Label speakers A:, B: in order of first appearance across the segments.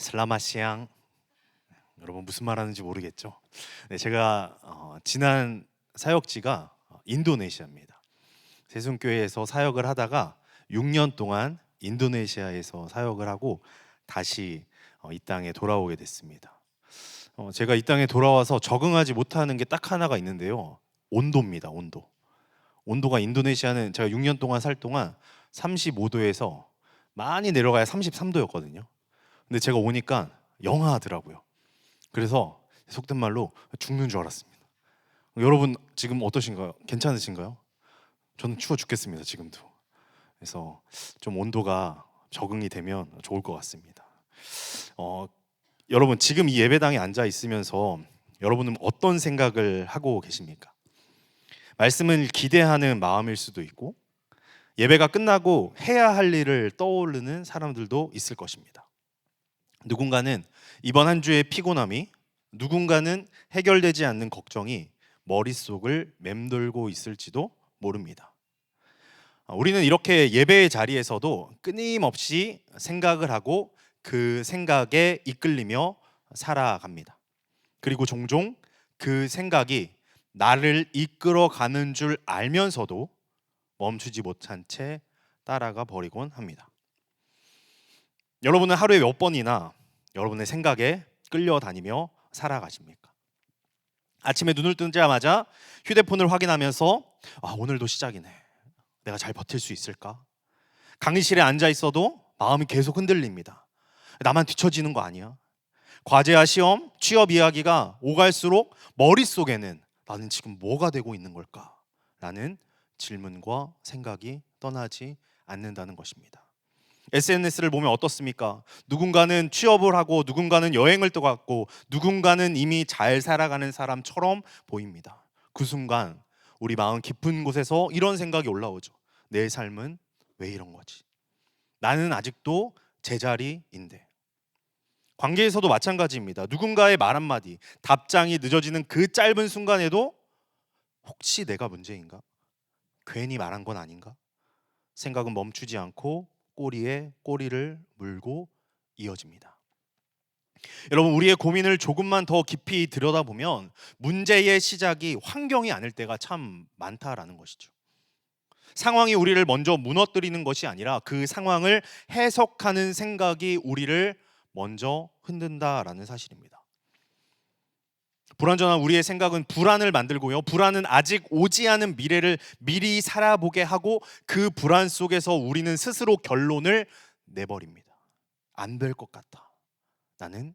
A: 슬라마시앙 여러분 무슨 말하는지 모르겠죠. 네, 제가 어, 지난 사역지가 인도네시아입니다. 세순교회에서 사역을 하다가 6년 동안 인도네시아에서 사역을 하고 다시 어, 이 땅에 돌아오게 됐습니다. 어, 제가 이 땅에 돌아와서 적응하지 못하는 게 딱 하나가 있는데요. 온도입니다. 온도. 온도가 인도네시아는 제가 6년 동안 살 동안 35도에서 많이 내려가야 33도였거든요. 근데 제가 오니까 영하더라고요. 그래서 속된 말로 죽는 줄 알았습니다. 여러분 지금 어떠신가요? 괜찮으신가요? 저는 추워 죽겠습니다. 지금도. 그래서 좀 온도가 적응이 되면 좋을 것 같습니다. 어, 여러분 지금 이 예배당에 앉아 있으면서 여러분은 어떤 생각을 하고 계십니까? 말씀을 기대하는 마음일 수도 있고 예배가 끝나고 해야 할 일을 떠오르는 사람들도 있을 것입니다. 누군가는 이번 한 주의 피곤함이 누군가는 해결되지 않는 걱정이 머릿속을 맴돌고 있을지도 모릅니다. 아, 우리는 이렇게 예배의 자리에서도 끊임없이 생각을 하고 그 생각에 이끌리며 살아갑니다. 그리고 종종 그 생각이 나를 이끌어 가는 줄 알면서도 멈추지 못한 채 따라가 버리곤 합니다. 여러분은 하루에 몇 번이나 여러분의 생각에 끌려다니며 살아가십니까? 아침에 눈을 뜨자마자 휴대폰을 확인하면서 아, 오늘도 시작이네. 내가 잘 버틸 수 있을까? 강의실에 앉아 있어도 마음이 계속 흔들립니다. 나만 뒤처지는 거 아니야? 과제와 시험, 취업 이야기가 오갈수록 머릿속에는 나는 지금 뭐가 되고 있는 걸까? 라는 질문과 생각이 떠나지 않는다는 것입니다. SNS를 보면 어떻습니까? 누군가는 취업을 하고 누군가는 여행을 떠갔고 누군가는 이미 잘 살아가는 사람처럼 보입니다. 그 순간 우리 마음 깊은 곳에서 이런 생각이 올라오죠. 내 삶은 왜 이런 거지? 나는 아직도 제자리인데. 관계에서도 마찬가지입니다. 누군가의 말 한마디, 답장이 늦어지는 그 짧은 순간에도 혹시 내가 문제인가? 괜히 말한 건 아닌가? 생각은 멈추지 않고 꼬리에 꼬리를 물고 이어집니다. 여러분 우리의 고민을 조금만 더 깊이 들여다보면 문제의 시작이 환경이 아닐 때가 참 많다라는 것이죠. 상황이 우리를 먼저 무너뜨리는 것이 아니라 그 상황을 해석하는 생각이 우리를 먼저 흔든다라는 사실입니다. 불완전한 우리의 생각은 불안을 만들고요. 불안은 아직 오지 않은 미래를 미리 살아보게 하고 그 불안 속에서 우리는 스스로 결론을 내버립니다. 안 될 것 같다. 나는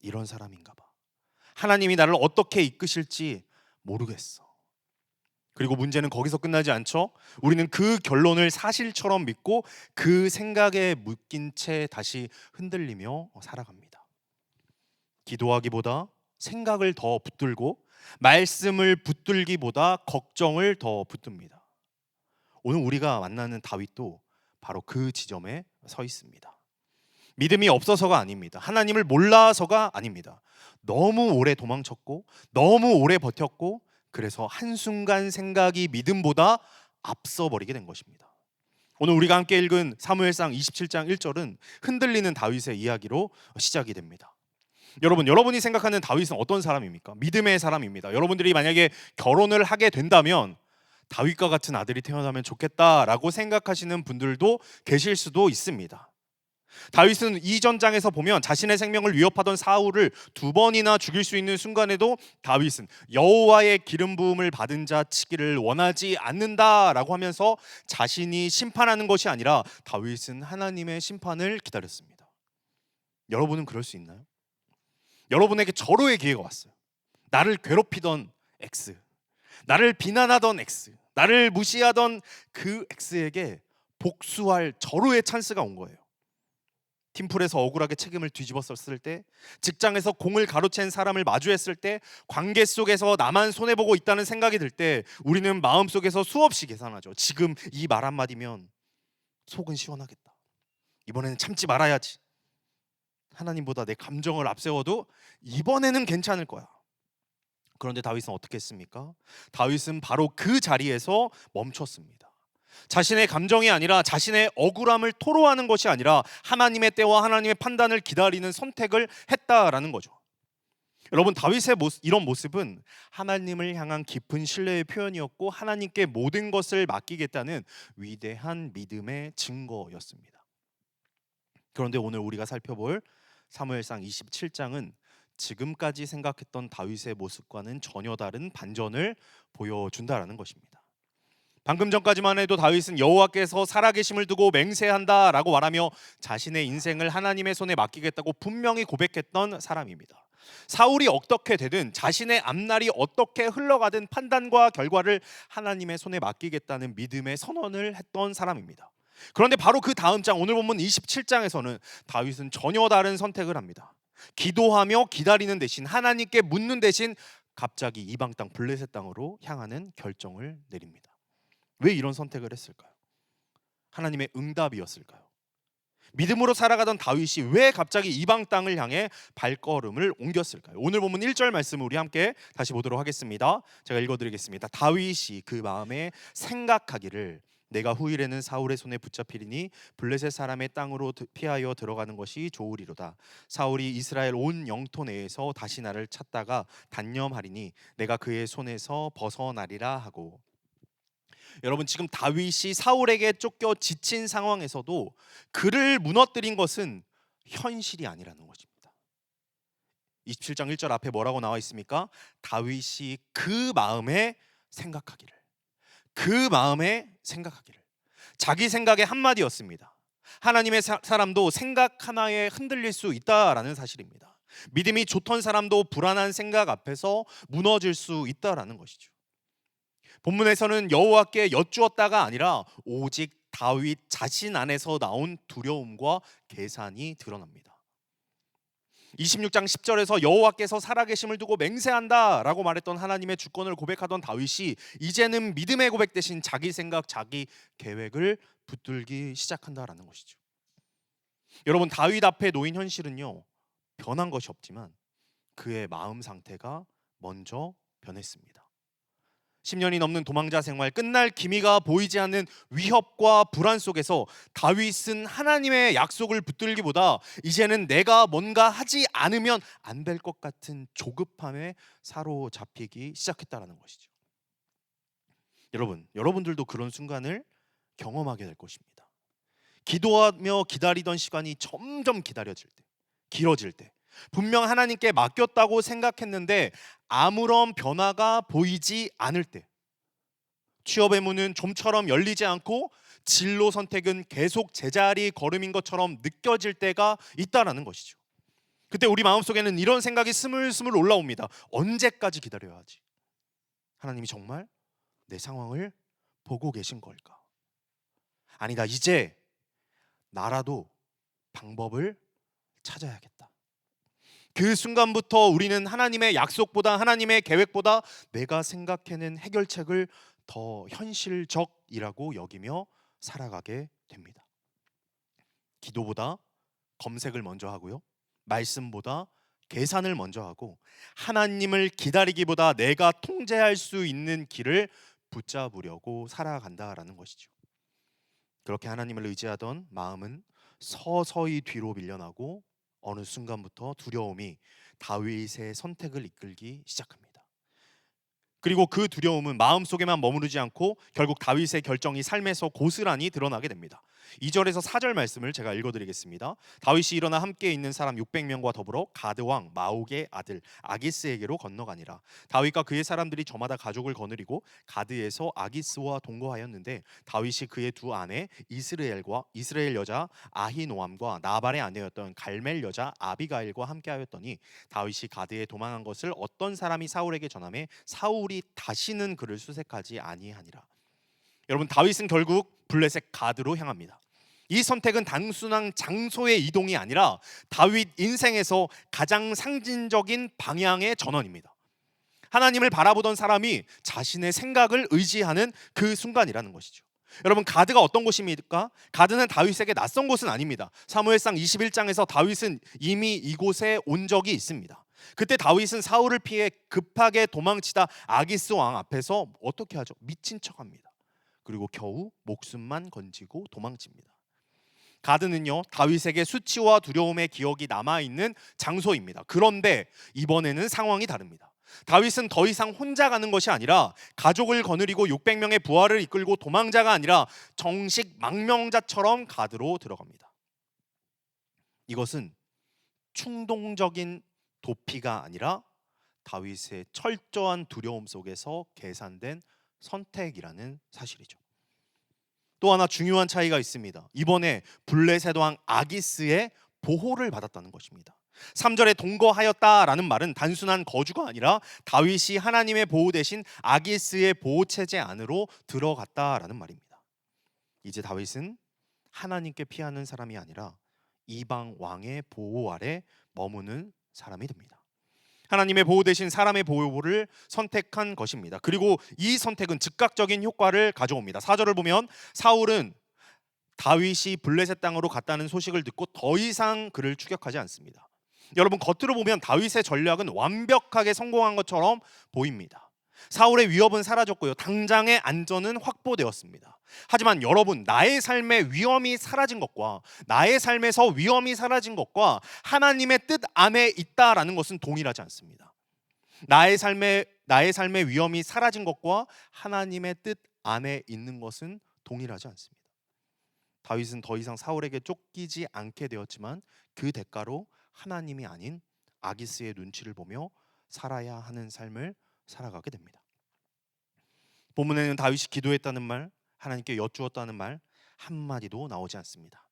A: 이런 사람인가 봐. 하나님이 나를 어떻게 이끄실지 모르겠어. 그리고 문제는 거기서 끝나지 않죠. 우리는 그 결론을 사실처럼 믿고 그 생각에 묶인 채 다시 흔들리며 살아갑니다. 기도하기보다 생각을 더 붙들고 말씀을 붙들기보다 걱정을 더 붙듭니다. 오늘 우리가 만나는 다윗도 바로 그 지점에 서 있습니다. 믿음이 없어서가 아닙니다. 하나님을 몰라서가 아닙니다. 너무 오래 도망쳤고 너무 오래 버텼고 그래서 한순간 생각이 믿음보다 앞서 버리게 된 것입니다. 오늘 우리가 함께 읽은 사무엘상 27장 1절은 흔들리는 다윗의 이야기로 시작이 됩니다. 여러분, 여러분이 생각하는 다윗은 어떤 사람입니까? 믿음의 사람입니다. 여러분들이 만약에 결혼을 하게 된다면 다윗과 같은 아들이 태어나면 좋겠다라고 생각하시는 분들도 계실 수도 있습니다. 다윗은 이 전장에서 보면 자신의 생명을 위협하던 사울을 두 번이나 죽일 수 있는 순간에도 다윗은 여호와의 기름 부음을 받은 자 치기를 원하지 않는다라고 하면서 자신이 심판하는 것이 아니라 다윗은 하나님의 심판을 기다렸습니다. 여러분은 그럴 수 있나요? 여러분에게 절호의 기회가 왔어요. 나를 괴롭히던 X, 나를 비난하던 X, 나를 무시하던 그 X에게 복수할 절호의 찬스가 온 거예요. 팀플에서 억울하게 책임을 뒤집었을 때, 직장에서 공을 가로챈 사람을 마주했을 때, 관계 속에서 나만 손해 보고 있다는 생각이 들 때, 우리는 마음 속에서 수없이 계산하죠. 지금 이 말 한마디면 속은 시원하겠다. 이번에는 참지 말아야지. 하나님보다 내 감정을 앞세워도 이번에는 괜찮을 거야. 그런데 다윗은 어떻게 했습니까? 다윗은 바로 그 자리에서 멈췄습니다. 자신의 감정이 아니라 자신의 억울함을 토로하는 것이 아니라 하나님의 때와 하나님의 판단을 기다리는 선택을 했다라는 거죠. 여러분 다윗의 모습, 이런 모습은 하나님을 향한 깊은 신뢰의 표현이었고 하나님께 모든 것을 맡기겠다는 위대한 믿음의 증거였습니다. 그런데 오늘 우리가 살펴볼 사무엘상 27장은 지금까지 생각했던 다윗의 모습과는 전혀 다른 반전을 보여준다라는 것입니다. 방금 전까지만 해도 다윗은 여호와께서 살아계심을 두고 맹세한다라고 말하며 자신의 인생을 하나님의 손에 맡기겠다고 분명히 고백했던 사람입니다. 사울이 어떻게 되든 자신의 앞날이 어떻게 흘러가든 판단과 결과를 하나님의 손에 맡기겠다는 믿음의 선언을 했던 사람입니다. 그런데 바로 그 다음 장 오늘 본문 27장에서는 다윗은 전혀 다른 선택을 합니다. 기도하며 기다리는 대신 하나님께 묻는 대신 갑자기 이방 땅 블레셋 땅으로 향하는 결정을 내립니다. 왜 이런 선택을 했을까요? 하나님의 응답이었을까요? 믿음으로 살아가던 다윗이 왜 갑자기 이방 땅을 향해 발걸음을 옮겼을까요? 오늘 보면 1절 말씀을 우리 함께 다시 보도록 하겠습니다. 제가 읽어 드리겠습니다. 다윗이 그 마음에 생각하기를 내가 후일에는 사울의 손에 붙잡히리니 블레셋 사람의 땅으로 드- 피하여 들어가는 것이 좋으리로다. 사울이 이스라엘 온 영토 내에서 다시 나를 찾다가 단념하리니 내가 그의 손에서 벗어나리라 하고 여러분 지금 다윗이 사울에게 쫓겨 지친 상황에서도 그를 무너뜨린 것은 현실이 아니라는 것입니다. 27장 1절 앞에 뭐라고 나와 있습니까? 다윗이 그 마음에 생각하기를 그 마음에 생각하기를 자기 생각의 한마디였습니다. 하나님의 사, 사람도 생각 하나에 흔들릴 수 있다라는 사실입니다. 믿음이 좋던 사람도 불안한 생각 앞에서 무너질 수 있다라는 것이죠. 본문에서는 여호와께 여쭈었다가 아니라 오직 다윗 자신 안에서 나온 두려움과 계산이 드러납니다. 26장 10절에서 여호와께서 살아계심을 두고 맹세한다라고 말했던 하나님의 주권을 고백하던 다윗이 이제는 믿음의 고백 대신 자기 생각, 자기 계획을 붙들기 시작한다라는 것이죠. 여러분 다윗 앞에 놓인 현실은요 변한 것이 없지만 그의 마음 상태가 먼저 변했습니다. 10년이 넘는 도망자 생활 끝날 기미가 보이지 않는 위협과 불안 속에서 다윗은 하나님의 약속을 붙들기보다 이제는 내가 뭔가 하지 않으면 안 될 것 같은 조급함에 사로잡히기 시작했다라는 것이죠. 여러분, 여러분들도 그런 순간을 경험하게 될 것입니다. 기도하며 기다리던 시간이 점점 기다려질 때, 길어질 때, 분명 하나님께 맡겼다고 생각했는데 아무런 변화가 보이지 않을 때 취업의 문은 좀처럼 열리지 않고 진로 선택은 계속 제자리 걸음인 것처럼 느껴질 때가 있다라는 것이죠. 그때 우리 마음속에는 이런 생각이 스물스물 올라옵니다. 언제까지 기다려야 하지? 하나님이 정말 내 상황을 보고 계신 걸까? 아니다. 이제 나라도 방법을 찾아야겠다. 그 순간부터 우리는 하나님의 약속보다 하나님의 계획보다 내가 생각해낸 해결책을 더 현실적이라고 여기며 살아가게 됩니다. 기도보다 검색을 먼저 하고요. 말씀보다 계산을 먼저 하고 하나님을 기다리기보다 내가 통제할 수 있는 길을 붙잡으려고 살아간다라는 것이죠. 그렇게 하나님을 의지하던 마음은 서서히 뒤로 밀려나고 어느 순간부터 두려움이 다윗의 선택을 이끌기 시작합니다. 그리고 그 두려움은 마음속에만 머무르지 않고 결국 다윗의 결정이 삶에서 고스란히 드러나게 됩니다. 2절에서 4절 말씀을 제가 읽어 드리겠습니다. 다윗이 일어나 함께 있는 사람 600명과 더불어 가드 왕 마옥의 아들 아기스에게로 건너가니라. 다윗과 그의 사람들이 저마다 가족을 거느리고 가드에서 아기스와 동거하였는데 다윗이 그의 두 아내 이스라엘과 이스라엘 여자 아히노암과 나발의 아내였던 갈멜 여자 아비가일과 함께하였더니 다윗이 가드에 도망한 것을 어떤 사람이 사울에게 전함에 사울이 다시는 그를 수색하지 아니하니라. 여러분 다윗은 결국 블레셋 가드로 향합니다. 이 선택은 단순한 장소의 이동이 아니라 다윗 인생에서 가장 상징적인 방향의 전환입니다. 하나님을 바라보던 사람이 자신의 생각을 의지하는 그 순간이라는 것이죠. 여러분 가드가 어떤 곳입니까? 가드는 다윗에게 낯선 곳은 아닙니다. 사무엘상 21장에서 다윗은 이미 이곳에 온 적이 있습니다. 그때 다윗은 사울을 피해 급하게 도망치다 아기스 왕 앞에서 어떻게 하죠? 미친 척합니다. 그리고 겨우 목숨만 건지고 도망칩니다. 가드는요 다윗에게 수치와 두려움의 기억이 남아 있는 장소입니다. 그런데 이번에는 상황이 다릅니다. 다윗은 더 이상 혼자 가는 것이 아니라 가족을 거느리고 600명의 부하를 이끌고 도망자가 아니라 정식 망명자처럼 가드로 들어갑니다. 이것은 충동적인 도피가 아니라 다윗의 철저한 두려움 속에서 계산된 선택이라는 사실이죠. 또 하나 중요한 차이가 있습니다. 이번에 블레셋 왕 아기스의 보호를 받았다는 것입니다. 3절에 동거하였다라는 말은 단순한 거주가 아니라 다윗이 하나님의 보호 대신 아기스의 보호 체제 안으로 들어갔다라는 말입니다. 이제 다윗은 하나님께 피하는 사람이 아니라 이방 왕의 보호 아래 머무는 사람이 됩니다. 하나님의 보호 대신 사람의 보호를 선택한 것입니다. 그리고 이 선택은 즉각적인 효과를 가져옵니다. 4절을 보면 사울은 다윗이 블레셋 땅으로 갔다는 소식을 듣고 더 이상 그를 추격하지 않습니다. 여러분 겉으로 보면 다윗의 전략은 완벽하게 성공한 것처럼 보입니다. 사울의 위협은 사라졌고요. 당장의 안전은 확보되었습니다. 하지만 여러분, 나의 삶의 위험이 사라진 것과 나의 삶에서 위험이 사라진 것과 하나님의 뜻 안에 있다라는 것은 동일하지 않습니다. 나의 삶의 나의 삶의 위험이 사라진 것과 하나님의 뜻 안에 있는 것은 동일하지 않습니다. 다윗은 더 이상 사울에게 쫓기지 않게 되었지만 그 대가로 하나님이 아닌 아기스의 눈치를 보며 살아야 하는 삶을 살아가게 됩니다. 본문에는 다윗이 기도했다는 말, 하나님께 여쭈었다는 말 한마디도 나오지 않습니다.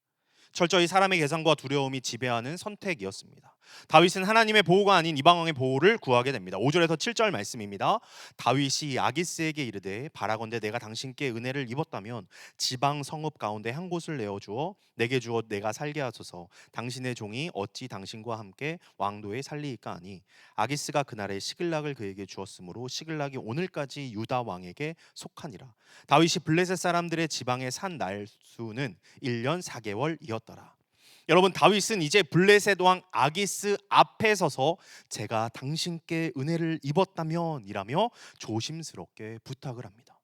A: 철저히 사람의 계산과 두려움이 지배하는 선택이었습니다. 다윗은 하나님의 보호가 아닌 이방왕의 보호를 구하게 됩니다. 5절에서 7절 말씀입니다. 다윗이 아기스에게 이르되 바라건대 내가 당신께 은혜를 입었다면 지방 성읍 가운데 한 곳을 내어 주어 내게 주어 내가 살게 하소서. 당신의 종이 어찌 당신과 함께 왕도에 살리이까 하니 아기스가 그날에 시글락을 그에게 주었으므로 시글락이 오늘까지 유다 왕에게 속하니라. 다윗이 블레셋 사람들의 지방에 산 날수는 1년 4개월이었더라. 여러분 다윗은 이제 블레셋 왕 아기스 앞에 서서 제가 당신께 은혜를 입었다면이라며 조심스럽게 부탁을 합니다.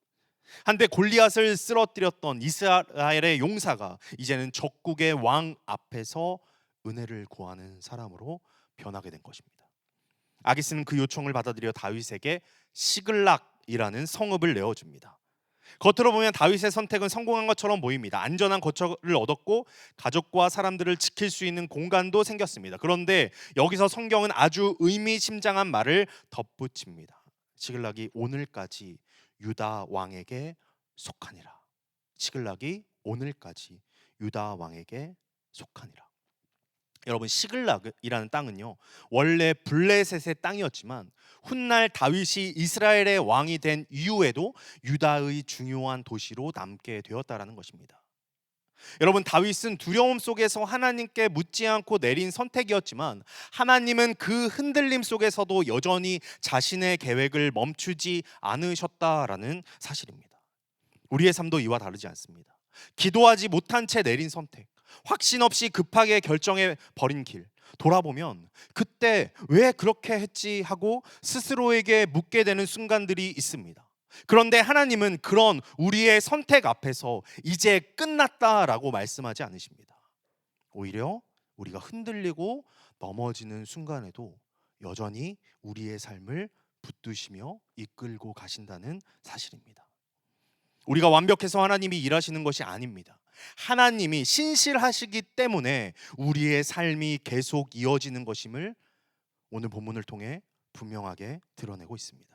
A: 한때 골리앗을 쓰러뜨렸던 이스라엘의 용사가 이제는 적국의 왕 앞에서 은혜를 구하는 사람으로 변하게 된 것입니다. 아기스는 그 요청을 받아들여 다윗에게 시글락이라는 성읍을 내어줍니다. 겉으로 보면 다윗의 선택은 성공한 것처럼 보입니다. 안전한 거처를 얻었고 가족과 사람들을 지킬 수 있는 공간도 생겼습니다. 그런데 여기서 성경은 아주 의미심장한 말을 덧붙입니다. 시글락이 오늘까지 유다 왕에게 속하니라. 시글락이 오늘까지 유다 왕에게 속하니라. 여러분 시글락이라는 땅은요 원래 블레셋의 땅이었지만 훗날 다윗이 이스라엘의 왕이 된 이후에도 유다의 중요한 도시로 남게 되었다라는 것입니다. 여러분 다윗은 두려움 속에서 하나님께 묻지 않고 내린 선택이었지만 하나님은 그 흔들림 속에서도 여전히 자신의 계획을 멈추지 않으셨다라는 사실입니다. 우리의 삶도 이와 다르지 않습니다. 기도하지 못한 채 내린 선택, 확신 없이 급하게 결정해 버린 길 돌아보면 그때 왜 그렇게 했지 하고 스스로에게 묻게 되는 순간들이 있습니다. 그런데 하나님은 그런 우리의 선택 앞에서 이제 끝났다라고 말씀하지 않으십니다. 오히려 우리가 흔들리고 넘어지는 순간에도 여전히 우리의 삶을 붙드시며 이끌고 가신다는 사실입니다. 우리가 완벽해서 하나님이 일하시는 것이 아닙니다. 하나님이 신실하시기 때문에 우리의 삶이 계속 이어지는 것임을 오늘 본문을 통해 분명하게 드러내고 있습니다.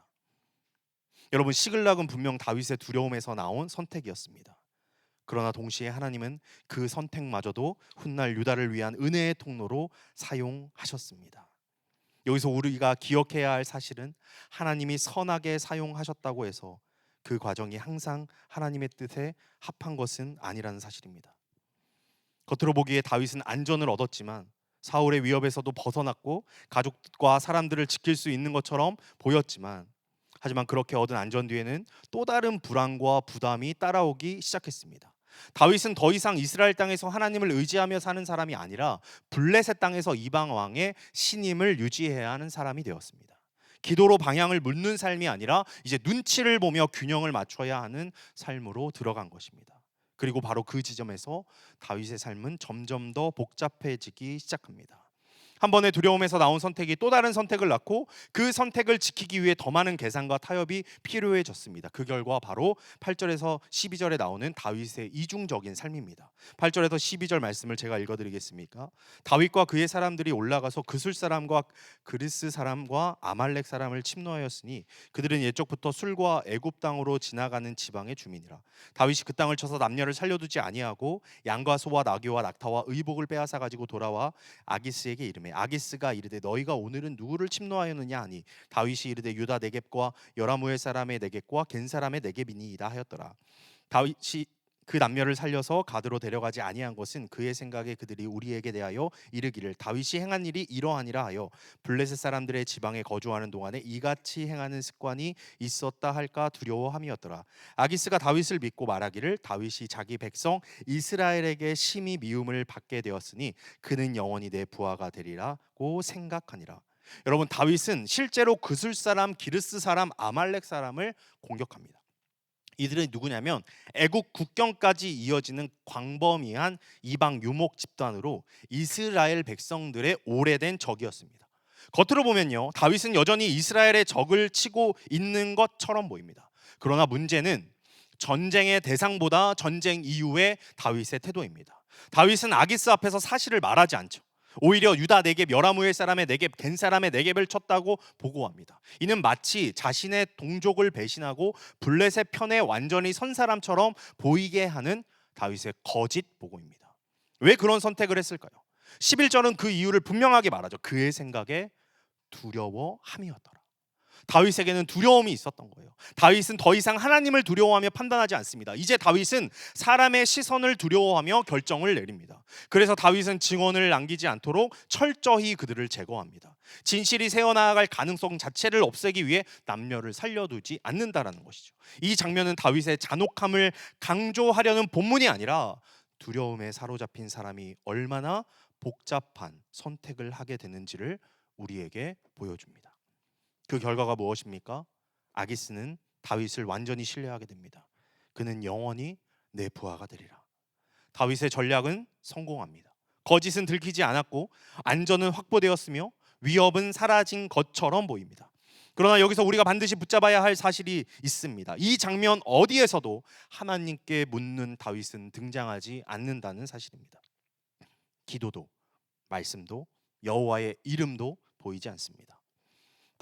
A: 여러분 시글락은 분명 다윗의 두려움에서 나온 선택이었습니다. 그러나 동시에 하나님은 그 선택마저도 훗날 유다를 위한 은혜의 통로로 사용하셨습니다. 여기서 우리가 기억해야 할 사실은 하나님이 선하게 사용하셨다고 해서 그 과정이 항상 하나님의 뜻에 합한 것은 아니라는 사실입니다. 겉으로 보기에 다윗은 안전을 얻었지만 사울의 위협에서도 벗어났고 가족과 사람들을 지킬 수 있는 것처럼 보였지만 하지만 그렇게 얻은 안전 뒤에는 또 다른 불안과 부담이 따라오기 시작했습니다. 다윗은 더 이상 이스라엘 땅에서 하나님을 의지하며 사는 사람이 아니라 블레셋 땅에서 이방 왕의 신임을 유지해야 하는 사람이 되었습니다. 기도로 방향을 묻는 삶이 아니라 이제 눈치를 보며 균형을 맞춰야 하는 삶으로 들어간 것입니다. 그리고 바로 그 지점에서 다윗의 삶은 점점 더 복잡해지기 시작합니다. 한 번의 두려움에서 나온 선택이 또 다른 선택을 낳고 그 선택을 지키기 위해 더 많은 계산과 타협이 필요해졌습니다. 그 결과 바로 8절에서 12절에 나오는 다윗의 이중적인 삶입니다. 8절에서 12절 말씀을 제가 읽어드리겠습니까? 다윗과 그의 사람들이 올라가서 그술 사람과 그리스 사람과 아말렉 사람을 침노하였으니 그들은 옛적부터 술과 애굽 땅으로 지나가는 지방의 주민이라. 다윗이 그 땅을 쳐서 남녀를 살려두지 아니하고 양과 소와 나귀와 낙타와 의복을 빼앗아 가지고 돌아와 아기스에게 이름해 아기스가 이르되 너희가 오늘은 누구를 침노하였느냐? 하니 다윗이 이르되 유다 네겝과 여라무엘 사람의 네겝과 겐 사람의 네겝이니이다 하였더라. 다윗이 그 남녀를 살려서 가드로 데려가지 아니한 것은 그의 생각에 그들이 우리에게 대하여 이르기를 다윗이 행한 일이 이러하니라 하여 블레셋 사람들의 지방에 거주하는 동안에 이같이 행하는 습관이 있었다 할까 두려워함이었더라 아기스가 다윗을 믿고 말하기를 다윗이 자기 백성 이스라엘에게 심히 미움을 받게 되었으니 그는 영원히 내 부하가 되리라고 생각하니라. 여러분 다윗은 실제로 그술 사람, 기르스 사람, 아말렉 사람을 공격합니다. 이들은 누구냐면 애국 국경까지 이어지는 광범위한 이방 유목 집단으로 이스라엘 백성들의 오래된 적이었습니다. 겉으로 보면요, 다윗은 여전히 이스라엘의 적을 치고 있는 것처럼 보입니다. 그러나 문제는 전쟁의 대상보다 전쟁 이후의 다윗의 태도입니다. 다윗은 아기스 앞에서 사실을 말하지 않죠. 오히려 유다 네겝 여라무엘 사람의 네겝 겐 사람의 네겝을 쳤다고 보고합니다. 이는 마치 자신의 동족을 배신하고 블레셋 편에 완전히 선 사람처럼 보이게 하는 다윗의 거짓 보고입니다. 왜 그런 선택을 했을까요? 11절은 그 이유를 분명하게 말하죠. 그의 생각에 두려워함이었더라. 다윗에게는 두려움이 있었던 거예요. 다윗은 더 이상 하나님을 두려워하며 판단하지 않습니다. 이제 다윗은 사람의 시선을 두려워하며 결정을 내립니다. 그래서 다윗은 증언을 남기지 않도록 철저히 그들을 제거합니다. 진실이 새어나갈 가능성 자체를 없애기 위해 남녀를 살려두지 않는다라는 것이죠. 이 장면은 다윗의 잔혹함을 강조하려는 본문이 아니라 두려움에 사로잡힌 사람이 얼마나 복잡한 선택을 하게 되는지를 우리에게 보여줍니다. 그 결과가 무엇입니까? 아기스는 다윗을 완전히 신뢰하게 됩니다. 그는 영원히 내 부하가 되리라. 다윗의 전략은 성공합니다. 거짓은 들키지 않았고 안전은 확보되었으며 위협은 사라진 것처럼 보입니다. 그러나 여기서 우리가 반드시 붙잡아야 할 사실이 있습니다. 이 장면 어디에서도 하나님께 묻는 다윗은 등장하지 않는다는 사실입니다. 기도도 말씀도 여호와의 이름도 보이지 않습니다.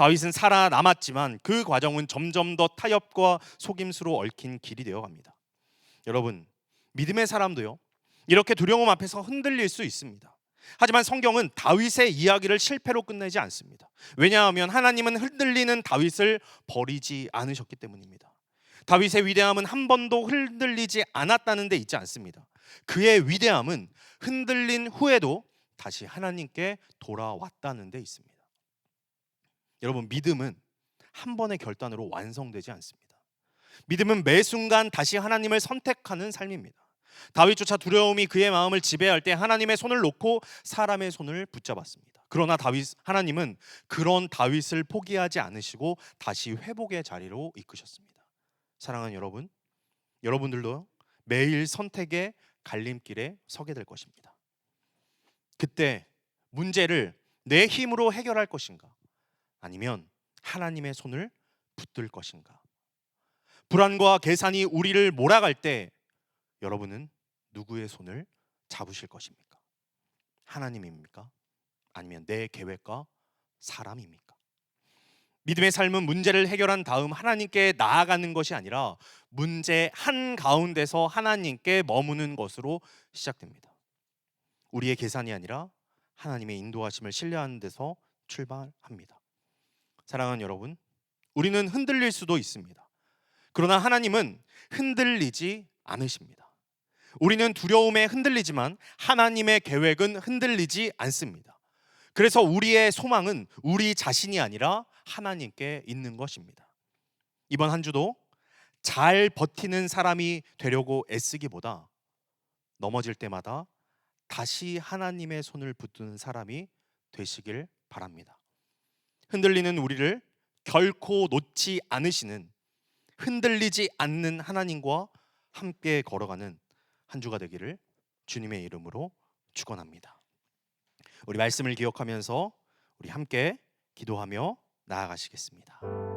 A: 다윗은 살아남았지만 그 과정은 점점 더 타협과 속임수로 얽힌 길이 되어 갑니다. 여러분, 믿음의 사람도요. 이렇게 두려움 앞에서 흔들릴 수 있습니다. 하지만 성경은 다윗의 이야기를 실패로 끝내지 않습니다. 왜냐하면 하나님은 흔들리는 다윗을 버리지 않으셨기 때문입니다. 다윗의 위대함은 한 번도 흔들리지 않았다는 데 있지 않습니다. 그의 위대함은 흔들린 후에도 다시 하나님께 돌아왔다는 데 있습니다. 여러분 믿음은 한 번의 결단으로 완성되지 않습니다. 믿음은 매 순간 다시 하나님을 선택하는 삶입니다. 다윗조차 두려움이 그의 마음을 지배할 때 하나님의 손을 놓고 사람의 손을 붙잡았습니다. 그러나 다윗 하나님은 그런 다윗을 포기하지 않으시고 다시 회복의 자리로 이끄셨습니다. 사랑하는 여러분, 여러분들도 매일 선택의 갈림길에 서게 될 것입니다. 그때 문제를 내 힘으로 해결할 것인가? 아니면 하나님의 손을 붙들 것인가? 불안과 계산이 우리를 몰아갈 때 여러분은 누구의 손을 잡으실 것입니까? 하나님입니까? 아니면 내 계획과 사람입니까? 믿음의 삶은 문제를 해결한 다음 하나님께 나아가는 것이 아니라 문제 한 가운데서 하나님께 머무는 것으로 시작됩니다. 우리의 계산이 아니라 하나님의 인도하심을 신뢰하는 데서 출발합니다. 사랑하는 여러분, 우리는 흔들릴 수도 있습니다. 그러나 하나님은 흔들리지 않으십니다. 우리는 두려움에 흔들리지만 하나님의 계획은 흔들리지 않습니다. 그래서 우리의 소망은 우리 자신이 아니라 하나님께 있는 것입니다. 이번 한 주도 잘 버티는 사람이 되려고 애쓰기보다 넘어질 때마다 다시 하나님의 손을 붙드는 사람이 되시길 바랍니다. 흔들리는 우리를 결코 놓지 않으시는 흔들리지 않는 하나님과 함께 걸어가는 한 주가 되기를 주님의 이름으로 축원합니다. 우리 말씀을 기억하면서 우리 함께 기도하며 나아가시겠습니다.